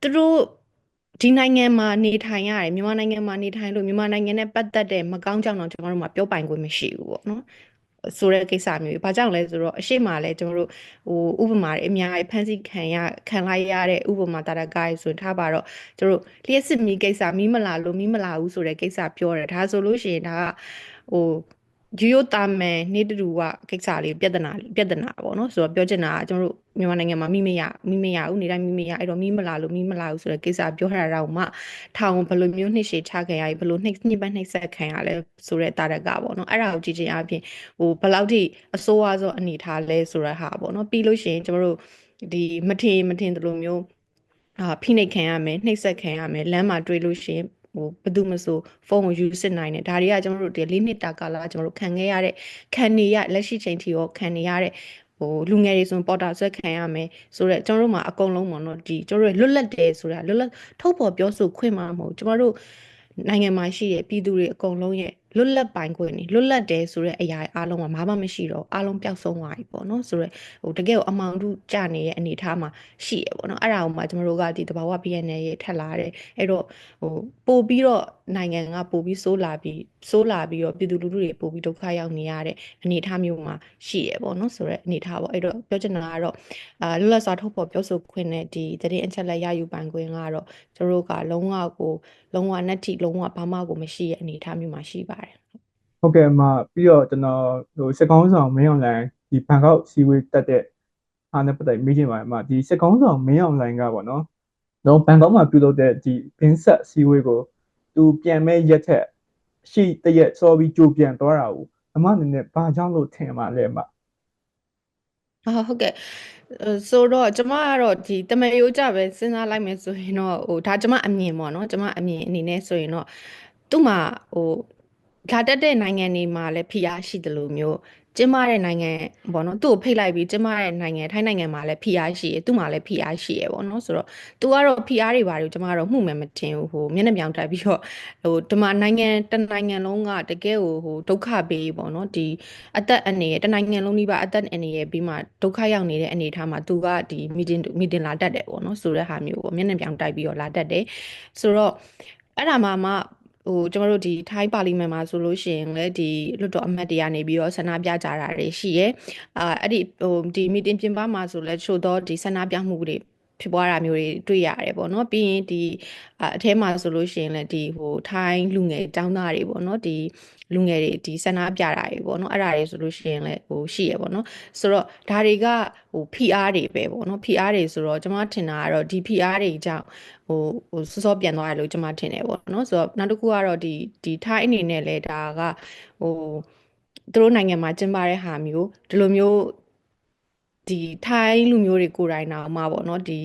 Speaker 3: သူတို့ ဒီနိုင်ငံမှာနေထိုင်ရတယ်မြန်မာနိုင်ငံမှာနေထိုင်လို့မြန်မာနိုင်ငံနဲ့ပတ်သက်တဲ့မကောင်းကြောင်တော့ကျမတို့မှာပြောပိုင်ခွင့်မရှိဘူးပေါ့နော်ဆိုတဲ့ကိစ္စမျိုးကြီး။ဘာကြောင့်လဲဆိုတော့အရှိမလဲကျွန်တော်တို့ဟိုဥပမာတွေအများကြီးဖန်ဆီးခံရခံလိုက်ရတဲ့ဥပမာတာရကားဆိုရင်ထားပါတော့ကျွန်တော်တို့လျှက်စစ်မီကိစ္စမီးမလာလို့မီးမလာဘူးဆိုတဲ့ကိစ္စပြောတယ်။ဒါဆိုလို့ရှိရင်ဒါကဟို ရိုးရိုးတာမန်နေတူကကိစ္စလေးပြဿနာလေးပြဿနာပေါ့နော်ဆိုတော့ပြောချင်တာကကျွန်တော်တို့မြန်မာနိုင်ငံမှာမိမရမိမရဦးနေတိုင်းမိမရအဲ့တော့မိမလာလို့မိမလာဘူးဆိုတဲ့ကိစ္စပြောထားတာတော့မှထောင်ဘယ်လိုမျိုးနှိမ့်ရှည်ချခံရပြီဘယ်လိုနှိမ့်ညှိပတ်နှိမ့်ဆက်ခံရလဲဆိုတဲ့တာရကပေါ့နော်အဲ့ဒါကိုကြည့်ချင်းအပြင်ဟိုဘယ်လောက်ထိအစိုးအဆုံးအနေထားလဲဆိုတဲ့ဟာပေါ့နော်ပြီးလို့ရှိရင်ကျွန်တော်တို့ဒီမထင်မထင်တလို့မျိုးအာဖိနှိပ်ခံရမယ်နှိပ်စက်ခံရမယ်လမ်းမှာတွေ့လို့ရှိရင် ဟိုဘယ်သူမဆိုဖုန်းကိုယူစစ်နိုင်တယ်ဒါတွေကကျွန်တော်တို့ဒီလေးနှစ်တာကာလကျွန်တော်တို့ခံခဲ့ရတဲ့ခံနေရလက်ရှိချိန်ထိရောခံနေရတဲ့ဟိုလူငယ်တွေဆိုပေါ်တာဆွဲခံရမယ်ဆိုတော့ကျွန်တော်တို့မှာအကုန်လုံးပေါ့နော်ဒီကျွန်တော်တို့လွတ်လပ်တယ်ဆိုတာလွတ်လပ်ထုတ်ဖော်ပြောဆိုခွင့်မှာမဟုတ်ကျွန်တော်တို့နိုင်ငံမှာရှိတဲ့ပြည်သူတွေအကုန်လုံးရဲ့လွတ်လပ်ပိုင်ခွင့်နေလွတ်လပ်တယ်ဆိုတဲ့အရာအားလုံးကဘာမှမရှိတော့အားလုံးပျောက်ဆုံးသွားပြီပေါ့နော်ဆိုတော့ဟိုတကယ်ကိုအမောင်တို့ကြနေတဲ့အနေအထားမှာရှိရပေါ့နော်အဲ့ဒါကိုမှကျွန်တော်တို့ကဒီတဘာဝ BNL ရဲ့ထက်လာတယ်အဲ့တော့ဟိုပို့ပြီးတော့နိုင်ငံကပို့ပြီးဆိုးလာပြီးဆိုးလာပြီးတော့ပြည်သူလူထုတွေပို့ပြီးဒုက္ခရောက်နေရတဲ့အနေအထားမျိုးမှာရှိရပေါ့နော်ဆိုတော့အနေအထားပေါ့အဲ့တော့ပြောချင်တာကတော့အာလွတ်လပ်စွာထုတ်ဖော်ပြောဆိုခွင့်နဲ့ဒီတရင်အချက်လက်ရယူပိုင်ခွင့်ကတော့ကျွန်တော်တို့ကလုံးဝကိုလုံးဝနက်တိလုံးဝဘာမှကိုမရှိရဲ့အနေအထားမျိုးမှာရှိပါတယ်
Speaker 2: ဟုတ်ကဲ့အမပြီးတော့ကျွန်တော်ဟိုစစ်ကောင်းဆောင်မင်းအောင်လိုင်းဒီဘန်ကောက်စီဝေးတက်တဲ့အားနဲ့ပတ်သက်မိချင်ပါတယ်အမဒီစစ်ကောင်းဆောင်မင်းအောင်လိုင်းကပေါ့နော်တော့ဘန်ကောက်မှာပြုလုပ်တဲ့ဒီဘင်းဆက်စီဝေးကိုသူပြန်မဲ့ရက်ထက်ရှိတရက်စောပြီးကြိုပြန်သွားတာကိုအမအနေနဲ့ဘာကြောင့်လို့ထင်ပါလဲအမ
Speaker 3: အာဟုတ်ကဲ့အဲဆိုတော့ကျမကတော့ဒီတမန်ရိုးကြပဲစဉ်းစားလိုက်မယ်ဆိုရင်တော့ဟိုဒါကျမအမြင်ပေါ့နော်ကျမအမြင်အနေနဲ့ဆိုရင်တော့သူ့မှာဟို လာတက်တဲ့နိုင်ငံတွေမှာလည်းဖိအားရှိတယ်လို့မျိုးကျင်းပတဲ့နိုင်ငံပေါ့နော်သူ့ကိုဖိတ်လိုက်ပြီးကျင်းပတဲ့နိုင်ငံထိုင်းနိုင်ငံမှာလည်း PR ရှိတယ်သူ့မှာလည်း PR ရှိရပေါ့နော်ဆိုတော့သူကတော့ PR တွေဘာတွေကျမကတော့မှုမယ်မတင်ဘူးဟိုမျက်နှာပြောင်တက်ပြီးတော့ဟိုဒီမှာနိုင်ငံတစ်နိုင်ငံလုံးကတကယ်ကိုဟိုဒုက္ခပေးပေါ့နော်ဒီအသက်အန္တရာယ်တစ်နိုင်ငံလုံးကြီးပါအသက်အန္တရာယ်ပြီးမှဒုက္ခရောက်နေတဲ့အနေအထားမှာသူကဒီ meeting meeting လာတက်တယ်ပေါ့နော်ဆိုတဲ့ဟာမျိုးပေါ့မျက်နှာပြောင်တက်ပြီးတော့လာတက်တယ်ဆိုတော့အဲ့ဒါမှမှ ဟိုကျမတို့ဒီထိုင်းပါလီမန်မှာဆိုလို့ရှိရင်လည်းဒီလွှတ်တော်အမတ်တွေကနေပြီးတော့ဆန္ဒပြကြတာတွေရှိရဲအာအဲ့ဒီဟိုဒီ meeting ပြင်ပမှာဆိုလဲချို့တော့ဒီဆန္ဒပြမှုတွေ ဖြစ်ပွားတာမျိုးတွေတွေ့ရတယ်ပေါ့နော်ပြီးရင်ဒီအအထဲမှာဆိုလို့ရှိရင်လည်းဒီဟိုထိုင်းလူငယ်ចောင်းသားတွေပေါ့နော်ဒီလူငယ်တွေဒီဆန္ဒပြတာတွေပေါ့နော်အဲ့ဒါတွေဆိုလို့ရှိရင်လည်းဟိုရှိရပေါ့နော်ဆိုတော့ဒါတွေကဟို PR တွေပဲပေါ့နော် PR တွေဆိုတော့ကျွန်မထင်တာကတော့ဒီ PR တွေကြောင့်ဟိုဟိုစောစောပြန်သွားတယ်လို့ကျွန်မထင်တယ်ပေါ့နော်ဆိုတော့နောက်တစ်ခုကတော့ဒီဒီထိုင်းအနေနဲ့လည်းဒါကဟိုသူတို့နိုင်ငံမှာကျင်းပတဲ့ဟာမျိုးဒီလိုမျိုး ဒီထိုင်းလူမျိုးတွေကိုယ်တိုင်တော့မှာပေါ့နော်ဒီ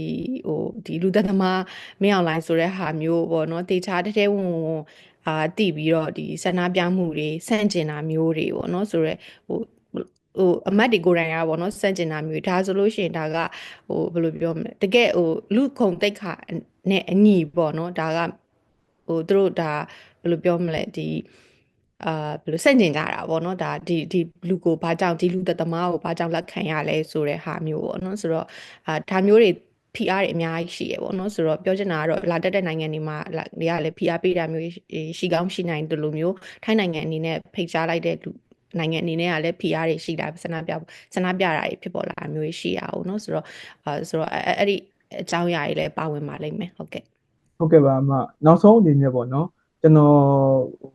Speaker 3: ဟိုဒီလူသက်သမားမင်းအောင်လိုင်းဆိုတဲ့ဟာမျိုးပေါ့နော်တေချာတဲတဲဝင်ဝင်အာတိပြီးတော့ဒီဆန္ဒပြမှုတွေဆန့်ကျင်တာမျိုးတွေပေါ့နော်ဆိုတော့ဟိုဟိုအမတ်တွေကိုယ်တိုင်ကပေါ့နော်စန့်ကျင်တာမျိုးဒါဆိုလို့ရှိရင်ဒါကဟိုဘယ်လိုပြောမလဲတကယ်ဟိုလူခုံတိတ်ခါနဲ့အညီပေါ့နော်ဒါကဟိုသူတို့ဒါဘယ်လိုပြောမလဲဒီ အာဘယ်လိုစန့်ကျင်ကြတာပေါ့နော်ဒါဒီဒီလူကိုဘာကြောင့်ဒီလူသက်သမားကိုဘာကြောင့်လက်ခံရလဲဆိုတဲ့ဟာမျိုးပေါ့နော်ဆိုတော့အာဒါမျိုးတွေ PR တွေအများကြီးရှိရပေါ့နော်ဆိုတော့ပြောချင်တာကတော့လာတက်တဲ့နိုင်ငံတွေမှာတွေကလည်း PR ပေးတာမျိုးရှိကောင်းရှိနိုင်တယ်လို့မျိုးထိုင်းနိုင်ငံအနေနဲ့ဖိတ်ကြားလိုက်တဲ့လူနိုင်ငံအနေနဲ့ကလည်း PR တွေရှိတာဆန္ဒပြဆန္ဒပြတာတွေဖြစ်ပေါ်လာတာမျိုးရှိရအောင်เนาะဆိုတော့အဲဆိုတော့အဲ့အဲ့ဒီအကြောင်းအရာတွေလည်းပါဝင်ပါလိမ့်မယ်ဟုတ်ကဲ့
Speaker 2: ဟုတ်ကဲ့ပါအမနောက်ဆုံးအနေနဲ့ပေါ့နော် ကျွန်တော်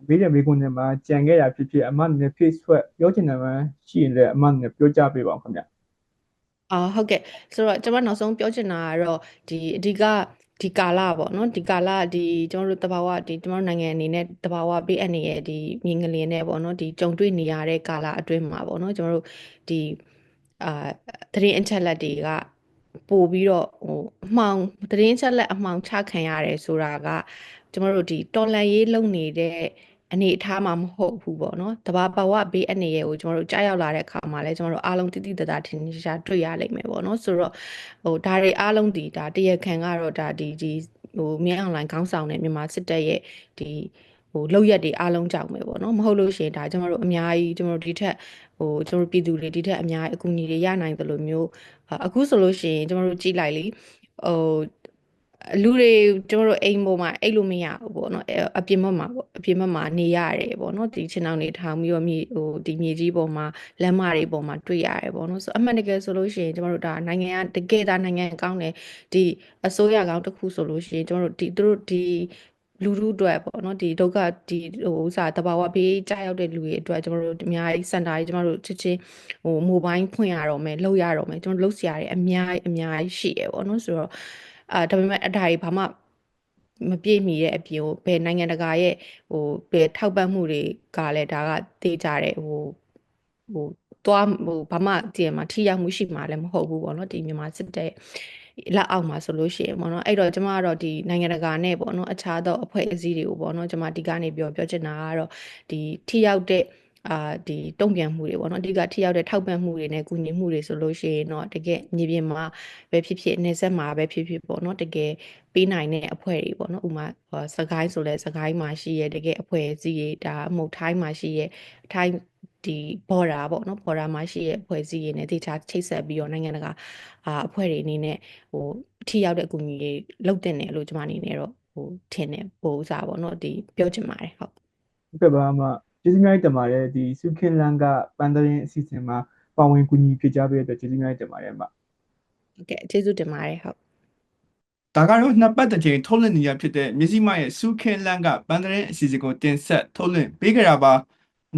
Speaker 2: မေးတဲ့မေးခွန်းထဲမှာကြံခဲ့တာဖြစ်ဖြစ်အမအနေနဲ့ Facebook ပြောချင်တယ်မှရှိရင်လည်းအမအနေနဲ့ပြောကြပေးပါဦးခင်ဗျ
Speaker 3: အာဟုတ်ကဲ့ဆိုတော့ကျွန်မနောက်ဆုံးပြောချင်တာကတော့ဒီအဓိကဒီကာလပေါ့နော်ဒီကာလဒီကျွန်တော်တို့တဘာဝဒီကျွန်တော်တို့နိုင်ငံအနေနဲ့တဘာဝပေးအပ်နေရဲ့ဒီမြင်းငလင်းနဲ့ပေါ့နော်ဒီကြုံတွေ့နေရတဲ့ကာလအတွင်းမှာပေါ့နော်ကျွန်တော်တို့ဒီအာသတင်းအချက်လက်တွေကပို့ပြီးတော့ဟိုအမှောင်သတင်းအချက်လက်အမှောင်ချခံရတယ်ဆိုတာက ကျွန်တော်တို့ဒီတော်လန်ရေးလုပ်နေတဲ့အနေအထားမှာမဟုတ်ဘူးပေါ့နော်တဘာဘဝဘေးအနေရဲ့ကိုကျွန်တော်တို့ကြားရောက်လာတဲ့အခါမှာလဲကျွန်တော်တို့အားလုံးတိတိတသားထင်ထင်ရှားရှားတွေ့ရလိမ့်မယ်ပေါ့နော်ဆိုတော့ဟိုဒါတွေအားလုံးဒီဒါတရားခံကတော့ဒါဒီဒီဟိုမြန်အွန်လိုင်းခေါင်းဆောင်တဲ့မြန်မာစစ်တပ်ရဲ့ဒီဟိုလောက်ရက်တွေအားလုံးကြောက်မယ်ပေါ့နော်မဟုတ်လို့ရှိရင်ဒါကျွန်တော်တို့အများကြီးကျွန်တော်တို့ဒီထက်ဟိုကျွန်တော်တို့ပြည်သူတွေဒီထက်အများကြီးအကူအညီတွေရနိုင်တယ်လို့မျိုးအခုဆိုလို့ရှိရင်ကျွန်တော်တို့ကြည့်လိုက်လေဟို လူတွေကျွန်တော်တို့အိမ်ပေါ်မှာအိတ်လို့မရဘူးပေါ့နော်အပြင်ဘက်မှာပေါ့အပြင်ဘက်မှာနေရတယ်ပေါ့နော်ဒီချင်းအောင်နေထောင်ပြီးတော့မြေဟိုဒီမြေကြီးပေါ်မှာလမ်းမတွေပေါ်မှာတွေ့ရတယ်ပေါ့နော်ဆိုအမှန်တကယ်ဆိုလို့ရှိရင်ကျွန်တော်တို့ဒါနိုင်ငံကတကယ်ဒါနိုင်ငံကောင်းတယ်ဒီအစိုးရကောင်းတစ်ခုဆိုလို့ရှိရင်ကျွန်တော်တို့ဒီသူတို့ဒီလူလူအတွက်ပေါ့နော်ဒီဒုက္ခဒီဟိုဥစားတဘာဝဘေးကြားရောက်တဲ့လူတွေအတွက်ကျွန်တော်တို့အများကြီးစင်တာကြီးကျွန်တော်တို့ချစ်ချင်းဟိုမိုဘိုင်းဖွင့်ရတော့မယ်လှုပ်ရတော့မယ်ကျွန်တော်လှုပ်စရာတွေအများကြီးအများကြီးရှိရပေါ့နော်ဆိုတော့ အာဒါပေမဲ့အတားကြီးဘာမှမပြည့်မီတဲ့အပြင်ဟိုဘယ်နိုင်ငံတကာရဲ့ဟိုဘယ်ထောက်ပံ့မှုတွေကလည်းဒါကတေးကြတဲ့ဟိုဟိုသွားဟိုဘာမှကြည့်ရမှာထိရောက်မှုရှိမှာလည်းမဟုတ်ဘူးပေါ့နော်ဒီမြန်မာစစ်တပ်လက်အောက်မှာဆိုလို့ရှိရင်ပေါ့နော်အဲ့တော့ကျမကတော့ဒီနိုင်ငံတကာနဲ့ပေါ့နော်အခြားသောအဖွဲ့အစည်းတွေကိုပေါ့နော်ကျမဒီကနေပြောပြောချင်တာကတော့ဒီထိရောက်တဲ့ အာဒီတုံ့ပြန်မှုတွေပေါ့နော်အဓိကထိရောက်တဲ့ထောက်ပံ့မှုတွေနဲ့ကူညီမှုတွေဆိုလို့ရှိရင်တော့တကယ်မြေပြင်မှာပဲဖြစ်ဖြစ်နေဆက်မှာပဲဖြစ်ဖြစ်ပေါ့နော်တကယ်ပေးနိုင်တဲ့အဖွဲ့တွေပေါ့နော်ဥမာစကိုင်းဆိုလဲစကိုင်းမှာရှိရတကယ်အဖွဲ့အစည်းတွေဒါအမှုထိုင်းမှာရှိရထိုင်းဒီဘော်ဒါပေါ့နော်ဘော်ဒါမှာရှိရအဖွဲ့အစည်းတွေနဲ့တေချာချိတ်ဆက်ပြီးတော့နိုင်ငံတကာအာအဖွဲ့တွေအနေနဲ့ဟိုထိရောက်တဲ့အကူအညီတွေလုပ်တင်တယ်လို့ကျွန်မအနေနဲ့တော့ဟိုထင်တယ်ပို့ဥစားပေါ့နော်ဒီပြောချင်ပါတယ်ဟုတ်
Speaker 2: ဟုတ်ကဲ့ပါအမ ကျေးဇူးများတင်ပါတယ်ဒီစုခင်လန်ကပန်တရင်အစီအစဉ်မှာပါဝင်ကူညီဖြစ်ကြပေးတဲ့အတွက်ကျေးဇူးများတင်ပါတယ်အမ
Speaker 3: ဟုတ်ကဲ့ကျေးဇူးတင်ပါတယ်ဟုတ်
Speaker 1: ဒါကတော့နှစ်ပတ်တစ်ချိန်ထုတ်လွှင့်နေရဖြစ်တဲ့မြစည်းမရဲ့စူခင်းလန်းကပန်းသတင်းအစီအစဉ်ကိုတင်ဆက်ထုတ်လွှင့်ပေးကြတာပါ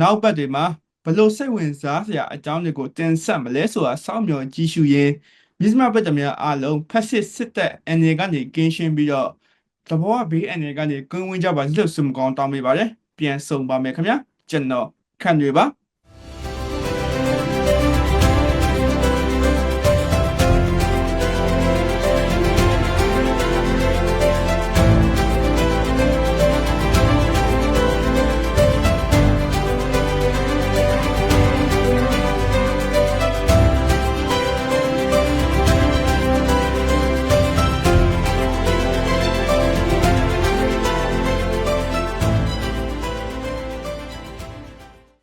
Speaker 1: နောက်ပတ်တွေမှာဘလို့စိတ်ဝင်စားစရာအကြောင်းတွေကိုတင်ဆက်မလဲဆိုတာစောင့်မျှော်ကြည့်ရှုရင်းမြစည်းမပတ်တများအားလုံးဖက်စစ်စစ်တပ်အနေကနေကင်းရှင်းပြီးတော့တဘောဘေးအနေကနေကွင်းဝင်းကြပါလို့ဆုမကောင်းတောင်းပေးပါတယ်ပြန်ဆုံပါမယ်ခင်ဗျာ ကျွန်တော်ခန့်တွေပါ